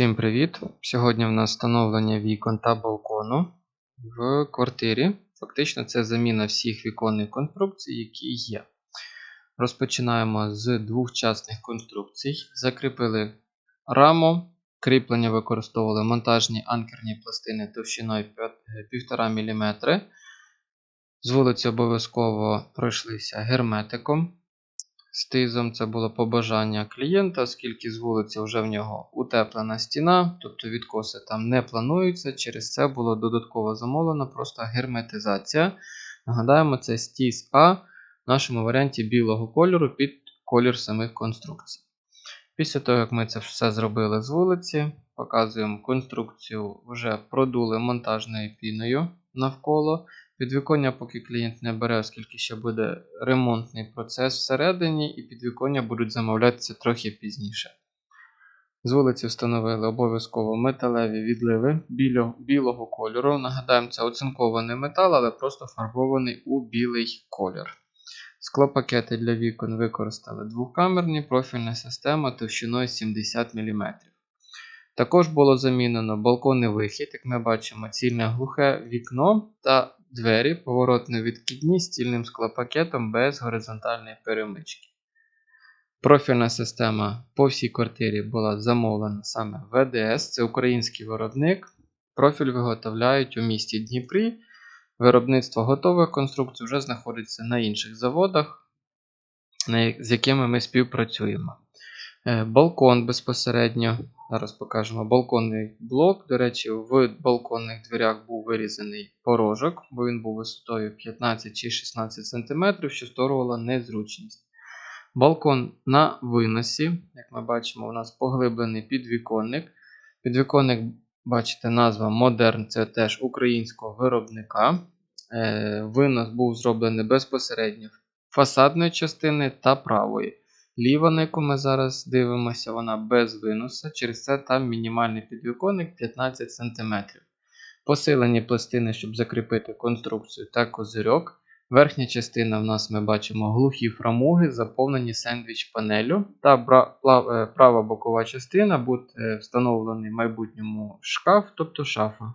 Всім привіт! Сьогодні в нас встановлення вікон та балкону в квартирі. Фактично, це заміна всіх віконних конструкцій, які є. Розпочинаємо з двохчасних конструкцій. Закріпили раму, кріплення використовували монтажні анкерні пластини товщиною 1,5 мм. З вулиці обов'язково пройшлися герметиком. З тизом це було побажання клієнта, оскільки з вулиці вже в нього утеплена стіна, тобто відкоси там не плануються. Через це було додатково замовлено просто герметизація. Нагадаємо, це стіз А в нашому варіанті білого кольору під колір самих конструкцій. Після того, як ми це все зробили з вулиці, показуємо конструкцію, вже продули монтажною піною навколо. Підвіконня, поки клієнт не бере, оскільки ще буде ремонтний процес всередині, і підвіконня будуть замовлятися трохи пізніше. З вулиці встановили обов'язково металеві відливи біло, білого кольору. Нагадаємо, це оцинкований метал, але просто фарбований у білий колір. Склопакети для вікон використали двокамерні, профільна система товщиною 70 мм. Також було замінено балконний вихід, як ми бачимо, цільне глухе вікно та двері поворотно відкидні з цільним склопакетом без горизонтальної перемички. Профільна система по всій квартирі була замовлена саме ВДС, це український виробник. Профіль виготовляють у місті Дніпрі. Виробництво готових конструкцій вже знаходиться на інших заводах, з якими ми співпрацюємо. Балкон безпосередньо Зараз покажемо балконний блок. До речі, в балконних дверях був вирізаний порожок, бо він був висотою 15 чи 16 см, що створювало незручність. Балкон на виносі, як ми бачимо, у нас поглиблений підвіконник. Підвіконник, бачите, назва Modern це теж українського виробника. Е, винос був зроблений безпосередньо фасадної частини та правої. Ліва, на яку ми зараз дивимося, вона без винуса, через це там мінімальний підвіконник 15 см. Посилені пластини, щоб закріпити конструкцію та козирьок. Верхня частина в нас ми бачимо глухі фрамуги, заповнені сендвіч панелю. Та е, права бокова частина буде встановлений в майбутньому шкаф, тобто шафа.